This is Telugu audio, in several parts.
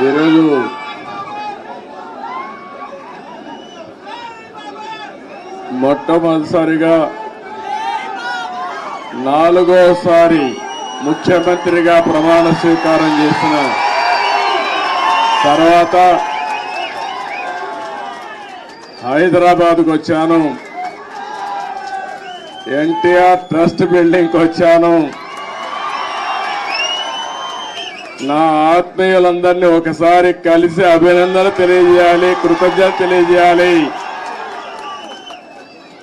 ఈరోజు మొట్టమొదటిసారిగా నాలుగోసారి ముఖ్యమంత్రిగా ప్రమాణ స్వీకారం చేసిన తర్వాత హైదరాబాద్కు వచ్చాను. ఎన్టీఆర్ ట్రస్ట్ బిల్డింగ్కి వచ్చాను. నా ఆత్మీయులందరినీ ఒకసారి కలిసి అభినందన తెలియజేయాలి కృతజ్ఞత తెలియజేయాలి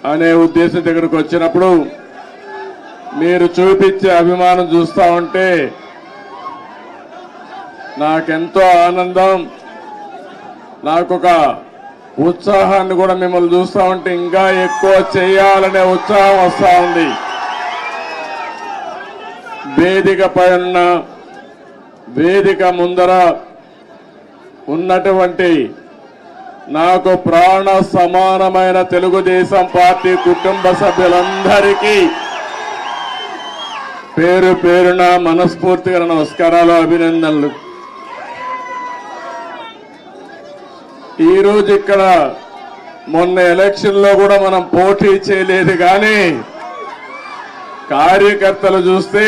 అనే ఉద్దేశం దగ్గరకు వచ్చినప్పుడు మీరు చూపించే అభిమానం చూస్తా ఉంటే నాకెంతో ఆనందం నాకొక ఉత్సాహాన్ని కూడా మిమ్మల్ని చూస్తా ఉంటే ఇంకా ఎక్కువ చేయాలనే ఉత్సాహం వస్తూ ఉంది. వేదిక పైన వేదిక ముందర ఉన్నటువంటి నాకు ప్రాణ సమానమైన తెలుగుదేశం పార్టీ కుటుంబ సభ్యులందరికీ పేరు పేరున మనస్ఫూర్తిగా నమస్కారాలు అభినందనలు. ఈరోజు ఇక్కడ మొన్న ఎలక్షన్లో కూడా మనం పోటీ చేయలేదు కానీ కార్యకర్తలు చూస్తే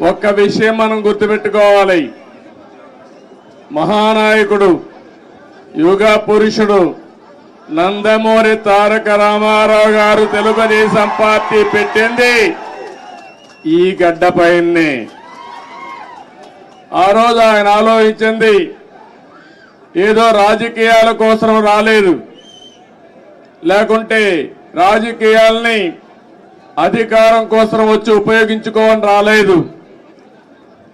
ఒక్క విషయం మనం గుర్తుపెట్టుకోవాలి. మహానాయకుడు యుగ పురుషుడు నందమూరి తారక రామారావు గారు తెలుగుదేశం పార్టీ పెట్టింది. ఈ గడ్డపైనే ఆ రోజు ఆయన ఆలోచించింది ఏదో రాజకీయాల కోసం రాలేదు. లేకుంటే రాజకీయాల్ని అధికారం కోసం వచ్చి ఉపయోగించుకోవని రాలేదు.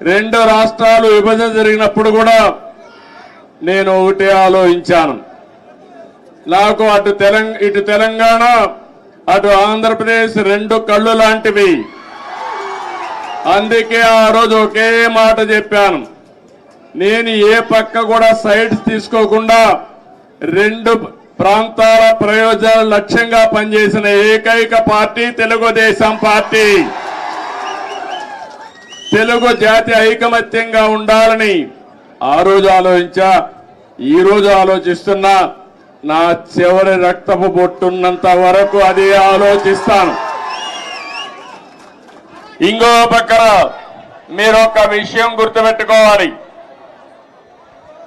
రెండు రాష్ట్రాలు విభజన జరిగినప్పుడు కూడా నేను ఒకటే ఆలోచించాను. నాకు అటు తెలంగ ఇటు తెలంగాణ అటు ఆంధ్రప్రదేశ్ రెండు కళ్ళు లాంటివి. అందుకే ఆ రోజు ఒకే మాట చెప్పాను. నేను ఏ పక్క కూడా సైడ్స్ తీసుకోకుండా రెండు ప్రాంతాల ప్రయోజనాలు లక్ష్యంగా పనిచేసిన ఏకైక పార్టీ తెలుగుదేశం పార్టీ. తెలుగు జాతి ఐకమత్యంగా ఉండాలని ఆ రోజు ఆలోచించా ఈ రోజు ఆలోచిస్తున్నా నా చివరి రక్తపు బొట్టున్నంత వరకు అది ఆలోచిస్తాను. ఇంకో పక్కన మీరు ఒక విషయం గుర్తుపెట్టుకోవాలి.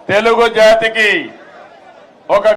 తెలుగు జాతికి ఒక